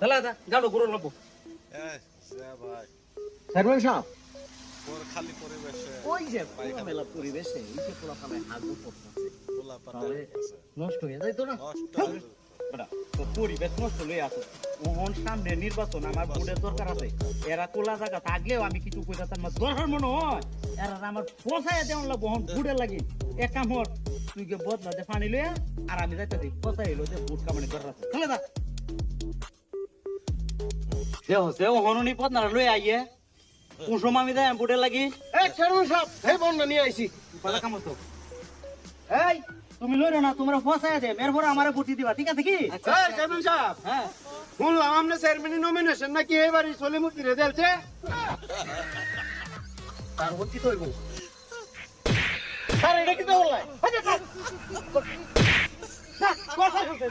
তাহলে গাড়ো গুরু লব এ, যা ভাই। চেয়ারম্যান সাহেব। খালি পরিবেশে ওই যে খোলামেলা পরিবেশে এই যে পোলাপানে হাগু পড়তেছে। পোলা পাতা নষ্ট হয়ে যাইতো না? তো পরিবেশ নষ্ট লই আছে। ওহন সামনে নির্বাচন আমার ভোটের দরকার আছে। এরা কোলা জায়গা থাকলেও আমি কিছু কইতাম না দরকার মনে হয়। এরা আমার পচায় দেওয়ান লাগবো হন ভোটে লাগি। এক কাম হর তুই গে বদলা দে পানি লইয়া আর আমি যাইতে দিই এলো যে ভোট কামানি দরকার আছে। চলে দা দেহ দেহ হনুনি পদনা লই আইয়ে কুসুম আমি দেয় ভোটে লাগি। এই চেয়ারম্যান সাহেব এই বন্ধ নিয়ে আইছি পালা কাম তো এই তুমি লইরো না তোমরা পচায় দে এরপর আমারে ভোট দিবা ঠিক আছে কি? এই চেয়ারম্যান সাহেব হ্যাঁ শুনলাম আপনি চেয়ারম্যান নমিনেশন নাকি এবারই চলে মুক্তি রে দিয়েছে তার ভোট দিতে হইব স্যার এটা কি তো বললাই কথা শুনতে